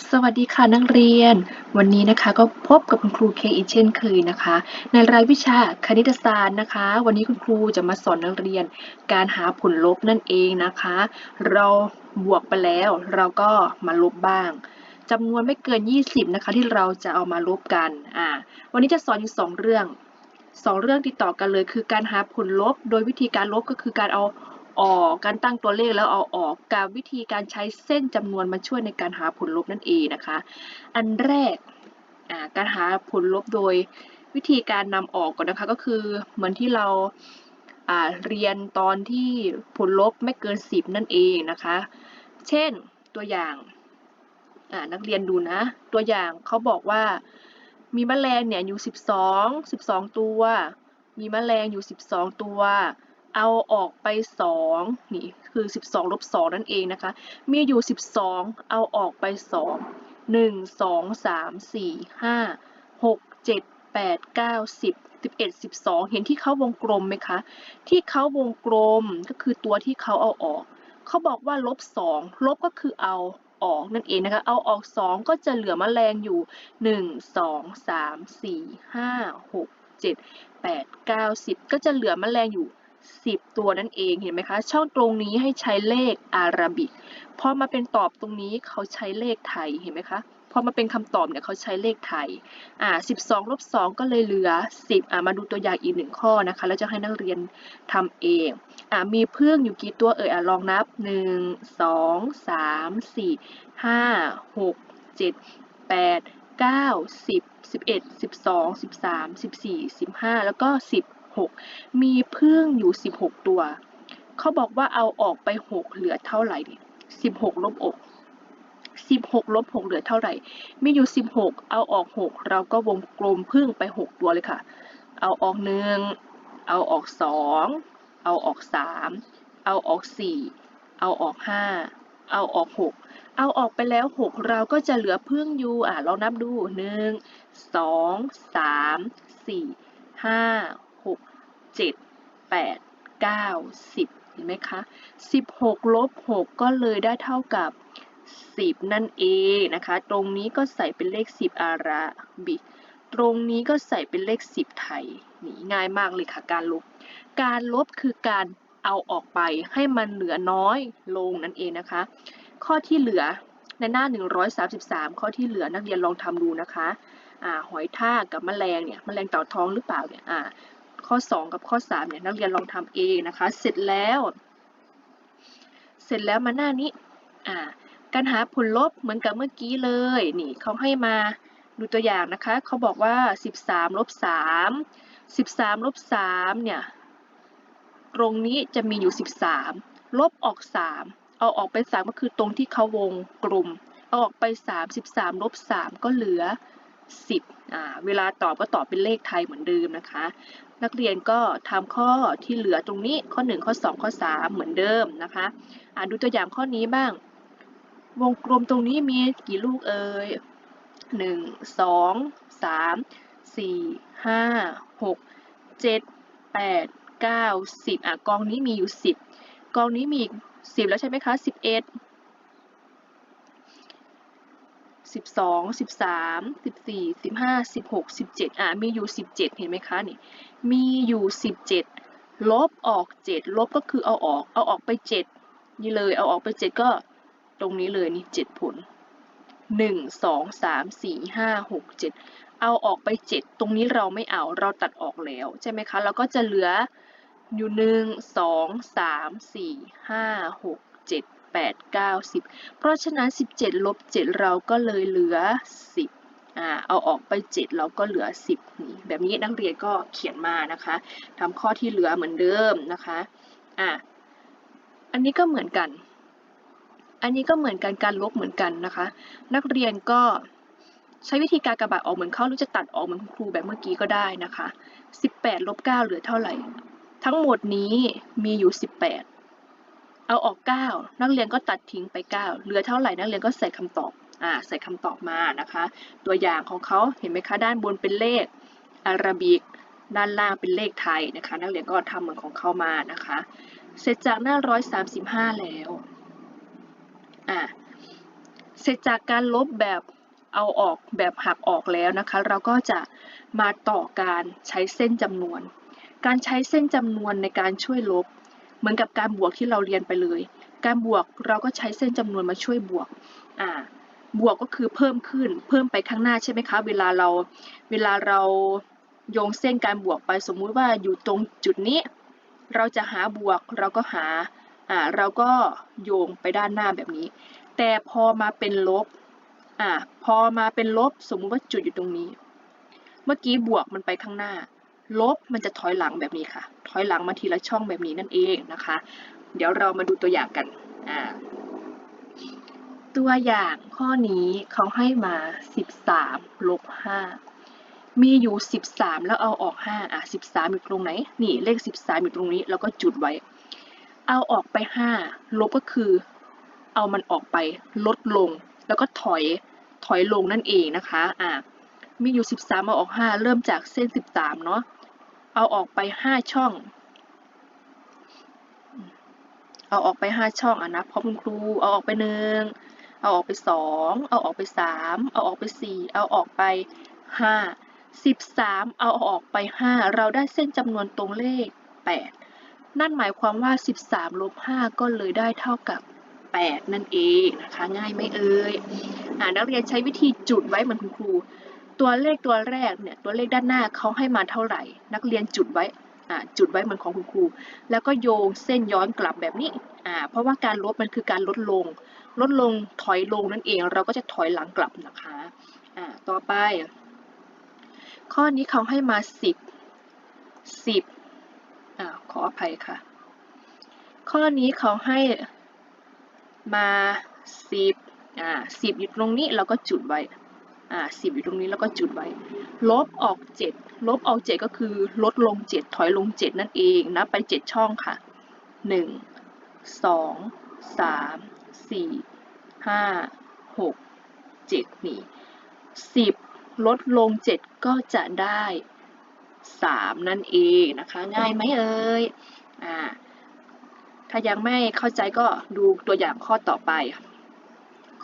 สวัสดีค่ะนักเรียน วันนี้นะคะก็พบกับคุณครูเคอีกเช่นเคยนะคะ ในรายวิชาคณิตศาสตร์นะคะ วันนี้คุณครูจะมาสอนนักเรียน การหาผลลบนั่นเองนะคะ เราบวกไปแล้วเราก็มาลบบ้างจำนวนไม่เกิน 20 นะคะ ที่เราจะเอามาลบกันอ่าวันนี้จะสอนอยู่ 2 เรื่อง 2 เรื่องติดต่อกันเลย คือการหาผลลบ โดยวิธีการลบก็คือการเอา ออก การตั้งตัวเลขแล้วเอาออกกับวิธีการใช้เส้นจำนวนมาช่วยในการหาผลลบนั่นเองนะคะ อันแรกการหาผลลบโดยวิธีการนำออกก่อนนะคะก็คือเหมือนที่เราเรียนตอนที่ผลลบไม่เกิน 10 นั่นเองนะคะ เช่นตัวอย่างนักเรียนดูนะ ตัวอย่างเขาบอกว่ามีแมลงเนี่ยอยู่ 12 12 ตัว มีแมลงอยู่ 12 ตัว เอาออกไป 2 นี่คือ 12ลบ2นั่นเองนะคะ มีอยู่ 12 เอาออกไป 2 1 2 3 4 5 6 7 8 9 10 11 12 เห็นที่เขาวงกลมไหมคะ ที่เขาวงกลมก็คือตัวที่เขาเอาออก เขาบอกว่าลบ 2 ลบก็คือเอาออกนั่นเองนะคะ เอาออก 2 ก็จะเหลือมแมลงอยู่ 1 2 3 4 5 6 7 8 9 10 ก็จะเหลือมแมลงอยู่ 10 ตัวนั่นเองเห็นไหมคะ ช่องตรงนี้ให้ใช้เลขอาราบิกพอมาเป็นตอบตรงนี้เขาใช้เลขไทยเห็นไหมคะพอมาเป็นคำตอบเนี่ยเขาใช้เลขไทยอ่า12ลบ2ก็เลยเหลือ10อ่ามาดูตัวอย่างอีกหนึ่งข้อนะคะ แล้วจะให้นักเรียนทำเองอ่ามีเพื่องอยู่กี่ตัวเอ่ยอ่าลองนับ1 2 3 4 5 6 7 8 9 10 11 12 13 14 15แล้วก็10 16 มีพึ่งอยู่ 16 ตัว เขาบอกว่าเอาออกไป 6 เหลือเท่าไหร่ดิ16ลบอก16ลบ6เหลือเท่าไหร่ มีอยู่ 16 เอาออก 6 เราก็วงกลมพึ่งไป 6 ตัวเลยค่ะ เอาออก 1 เอาออก 2 เอาออก 3 เอาออก 4 เอาออก 5 เอาออก 6 เอาออกไปแล้ว 6 เราก็จะเหลือพึ่งอยู่ อะเรานับดู 1 2 3 4 5 หกเจ็ดแปดเก้าสิบเห็นไหมคะสิบหกลบหกก็เลยได้เท่ากับสิบนั่นเองนะคะ ตรงนี้ก็ใส่เป็นเลขสิบอาราบิตรงนี้ก็ใส่เป็นเลขสิบไทยนี่ง่ายมากเลยค่ะการลบ การลบคือการเอาออกไปให้มันเหลือน้อยลงนั่นเองนะคะ ข้อที่เหลือในหน้า 133 ข้อที่เหลือนักเรียนลองทำดูนะคะอ่าหอยทากกับแมลงเนี่ยแมลงเต่าทองหรือเปล่าเนี่ยอ่า ข้อ 2 กับข้อ3เนี่ยนักเรียนลองทำเองนะคะ เสร็จแล้ว เสร็จแล้วมาหน้านี้อ่าการหาผลลบเหมือนกับเมื่อกี้เลยนี่เขาให้มาดูตัวอย่างนะคะเขาบอกว่า 13ลบ3 13ลบ3เนี่ยตรงนี้จะมีอยู่ 13 ลบออก 3 เอาออกไป 3 ก็คือตรงที่เขาวงกลุ่ม เอาออกไป 3 13ลบ3ก็เหลือ 10อ่าเวลาตอบก็ตอบเป็นเลขไทยเหมือนเดิมนะคะ นักเรียนก็ทำข้อที่เหลือตรงนี้ข้อ 1 ข้อ 2 ข้อ 3 เหมือนเดิมนะคะอ่าดูตัวอย่างข้อนี้บ้าง วงกลมตรงนี้มีกี่ลูกเอ่ยหนึ่งสองสามสี่ห้าหกเจ็ดแปดเก้าสิบอะกองนี้มีอยู่สิบกองนี้มีสิบแล้วใช่ไหมคะสิบเอ็ด 12 13 14 15 16 17อะมีอยู่ 17 เห็นไหมคะนี่มีอยู่ 17 ลบออก 7 ลบก็คือเอาออกเอาออกไป 7 นี่เลยเอาออกไป 7 ก็ตรงนี้เลยนี่ 7 ผล 1 2 3 4 5 6 7 เอาออกไป 7 ตรงนี้เราไม่เอาเราตัดออกแล้วใช่ไหมคะแล้วก็จะเหลืออยู่ 1 2 3 4 5 6 7 8 9 10 เพราะฉะนั้น 17 ลบ 7 เราก็เลยเหลือ 10อ่าเอาออกไป 7 เราก็เหลือ 10นี่แบบนี้นักเรียนก็เขียนมานะคะทำข้อที่เหลือเหมือนเดิมนะคะอ่าอันนี้ก็เหมือนกัน อันนี้ก็เหมือนกันการลบเหมือนกันนะคะ นักเรียนก็ใช้วิธีการกระบาดออกเหมือนเขาหรือจะตัดออกเหมือนครูแบบเมื่อกี้ก็ได้นะคะ 18 ลบ 9 เหลือเท่าไหร่ ทั้งหมดนี้มีอยู่ 18 เอาออก 9 นักเรียนก็ตัดทิ้งไป 9 เหลือเท่าไหร่นักเรียนก็ใส่คำตอบ อ่า ใส่คำตอบมานะคะ ตัวอย่างของเขาเห็นไหมคะด้านบนเป็นเลขอาราบิก ด้านล่างเป็นเลขไทยนะคะ นักเรียนก็ทำเหมือนของเขามานะคะ เสร็จจากหน้า 135 แล้ว อ่า เสร็จจากการลบแบบเอาออกแบบหักออกแล้วนะคะ เราก็จะมาต่อการใช้เส้นจำนวน การใช้เส้นจำนวนในการช่วยลบ เหมือนกับการบวกที่เราเรียนไปเลย การบวกเราก็ใช้เส้นจำนวนมาช่วยบวกอ่าบวกก็คือเพิ่มขึ้น เพิ่มไปข้างหน้าใช่ไหมคะ เวลาเรา เวลาเราโยงเส้นการบวกไปสมมุติว่าอยู่ตรงจุดนี้ เราจะหาบวกเราก็หาอ่าเราก็โยงไปด้านหน้าแบบนี้ แต่พอมาเป็นลบอ่าพอมาเป็นลบสมมุติว่าจุดอยู่ตรงนี้ เมื่อกี้บวกมันไปข้างหน้า ลบมันจะถอยหลังแบบนี้ค่ะ ถอยหลังมาทีละช่องแบบนี้นั่นเองนะคะ เดี๋ยวเรามาดูตัวอย่างกันอ่าตัวอย่างข้อนี้เขาให้มา 13ลบ5มีอยู่ 13 แล้วเอาออก 5 อะ 13 อยู่ตรงไหน นี่เลข 13 อยู่ตรงนี้ แล้วก็จุดไว้ เอาออกไป 5 ลบก็คือ เอามันออกไปลดลง แล้วก็ถอยถอยลงนั่นเองนะคะ อะ มีอยู่ 13 เอาออก 5 เริ่มจากเส้น 13 เนาะ เอาออกไป5ช่อง เอาออกไป5ช่องอะนะพร้อมคุณครู เอาออกไปหนึ่งเอาออกไป2เอาออกไป3เอาออกไป4เอาออกไป5 13เอาออกไป5เราได้เส้นจำนวนตรงเลข8นั่นหมายความว่า13ลบ5ก็เลยได้เท่ากับ8นั่นเองนะคะ ง่ายไหมเอ่ยอ่านักเรียนใช้วิธีจุดไว้เหมือนคุณครู ตัวเลขตัวแรกเนี่ยตัวเลขด้านหน้าเขาให้มาเท่าไหร่ นักเรียนจุดไว้จุดไว้เหมือนของคุณครู แล้วก็โยงเส้นย้อนกลับแบบนี้อ่าเพราะว่าการลบมันคือการลดลง ลดลงถอยลงนั่นเอง เราก็จะถอยหลังกลับนะคะอ่าต่อไป ข้อนี้เขาให้มา 10 10อ่าขออภัยค่ะ ข้อนี้เขาให้มา 10อ่า10อยู่ตรงนี้เราก็จุดไว้ อ่า10อยู่ตรงนี้แล้วก็จุดไว้ ลบออก7ลบออก7ก็คือลดลง7ถอยลง7นั่นเองนะไป7ช่องค่ะ1 2 3 4 5 6 7นี่10ลดลง7ก็จะได้3นั่นเองนะคะ ง่ายไหมเอ่ยอ่าถ้ายังไม่เข้าใจก็ดูตัวอย่างข้อต่อไป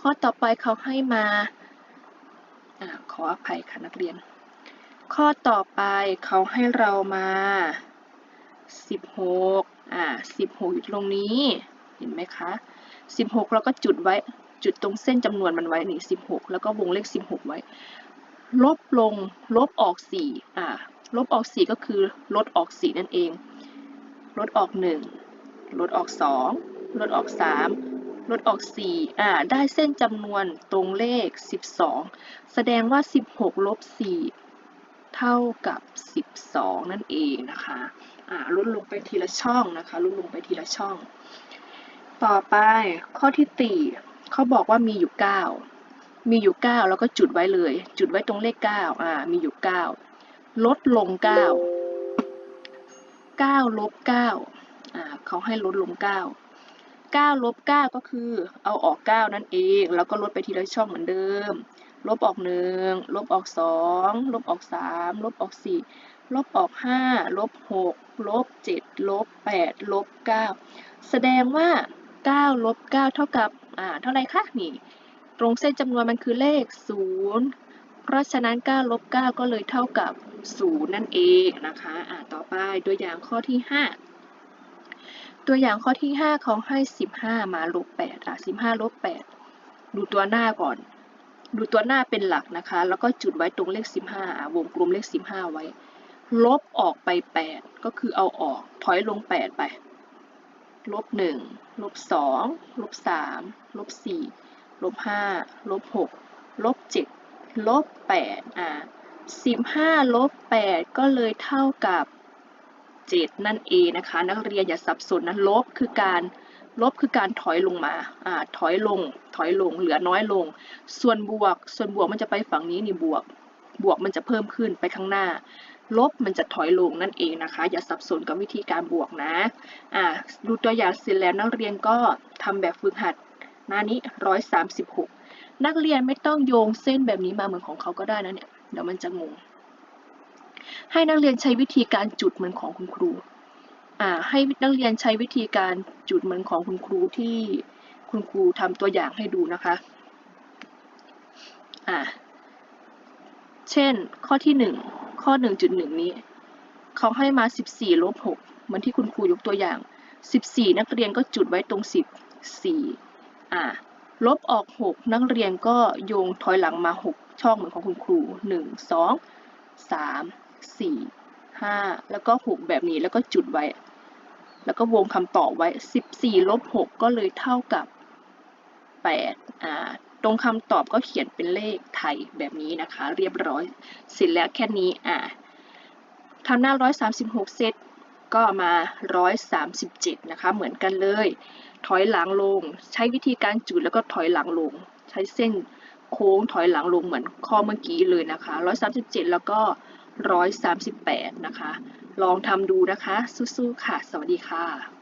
ข้อต่อไปเขาให้มา อขออภัยค่ะนักเรียน ข้อต่อไปเขาให้เรามา 16อ่า16 อยู่ตรงนี้ เห็นไหมคะ 16 เราก็จุดไว้ จุดตรงเส้นจำนวนมันไว้นี่16 แล้วก็วงเลข 16 ไว้ ลบลง ลบออก4อ่าลบออก 4 ก็คือลดออก 4 นั่นเอง ลดออก 1 ลดออก 2 ลดออก 3 ลดออก 4 อ่า ได้เส้นจำนวนตรงเลข 12 แสดงว่า 16 ลบ 4 เท่ากับ 12 นั่นเองนะคะ อ่า ลดลงไปทีละช่องนะคะ ลดลงไปทีละช่อง ต่อไปข้อที่ตีเขาบอกว่ามีอยู่ 9 มีอยู่ 9 แล้วก็จุดไว้เลย จุดไว้ตรงเลข 9 อ่า มีอยู่ 9 ลดลง 9 9 ลบ 9 อ่า เขาให้ลดลง 9 9ลบ9ก็คือเอาออก 9 นั่นเอง แล้วก็ลดไปทีละช่องเหมือนเดิม ลบออก 1 ลบออก 2 ลบออก 3 ลบออก 4 ลบออก 5 ลบ 6 ลบ 7 ลบ 8 ลบ 9 แสดงว่า 9 ลบ 9 เท่ากับ อ่า เท่าไรคะ นี่ ตรงเส้นจำนวนมันคือเลข 0 เพราะฉะนั้น 9 ลบ 9 ก็เลยเท่ากับ 0 นั่นเองนะคะ อ่า ต่อไปตัวอย่างข้อที่ 5 ตัวอย่างข้อที่ 5เขาให้ 15 มาลบ8อะ15ลบ8ดูตัวหน้าก่อน ดูตัวหน้าเป็นหลักนะคะ แล้วก็จุดไว้ตรงเลข 15 วงกลมเลข 15 ไว้ ลบออกไป 8 ก็คือเอาออก ถอยลง 8 ไป ลบ 1 ลบ 2 ลบ 3 ลบ 4 ลบ 5 ลบ 6 ลบ 7 ลบ 8 อ่า15 ลบ 8 ก็เลยเท่ากับ 7นั่นเองนะคะ นักเรียนอย่าสับสนนะลบคือการลบคือการถอยลงมาอ่าถอยลง ถอยลง เหลือน้อยลง ส่วนบวก ส่วนบวกมันจะไปฝั่งนี้นี่บวก บวกมันจะเพิ่มขึ้นไปข้างหน้า ลบมันจะถอยลงนั่นเองนะคะ อย่าสับสนกับวิธีการบวกนะอ่าดูตัวอย่างเสร็จแล้วนักเรียนก็ทำแบบฝึกหัดหน้านี้136นักเรียนไม่ต้องโยงเส้นแบบนี้มาเหมือนของเขาก็ได้นะเนี่ย เดี๋ยวมันจะงง ให้นักเรียนใช้วิธีการจุดเหมือนของคุณครูอ่าให้นักเรียนใช้วิธีการจุดเหมือนของคุณครูที่คุณครูทำตัวอย่างให้ดูนะคะอะเช่น ข้อที่หนึ่งข้อหนึ่งจุดหนึ่งนี้ เขาให้มาสิบสี่ลบหกเหมือนที่คุณครูยกตัวอย่างสิบสี่นักเรียนก็จุดไว้ตรงสิบสี่อะลบออกหกนักเรียนก็โยงถอยหลังมาหกช่องเหมือนของคุณครูหนึ่ง สองสามสี่ห้าแล้วก็หกแบบนี้แล้วก็จุดไว้ แล้วก็วงคำตอบไว้สิบสี่ลบหกก็เลยเท่ากับแปดอ่า ตรงคำตอบก็เขียนเป็นเลขไทยแบบนี้นะคะ เรียบร้อยเสร็จแล้วแค่นี้ อ่าทำหน้าร้อยสามสิบหกเซตก็มาร้อยสามสิบเจ็ดนะคะ เหมือนกันเลย ถอยหลังลง ใช้วิธีการจุดแล้วก็ถอยหลังลง ใช้เส้นโค้งถอยหลังลงเหมือนข้อเมื่อกี้เลยนะคะ 137 แล้วก็ 138 นะคะ ลองทำดูนะคะ สู้ๆค่ะ สวัสดีค่ะ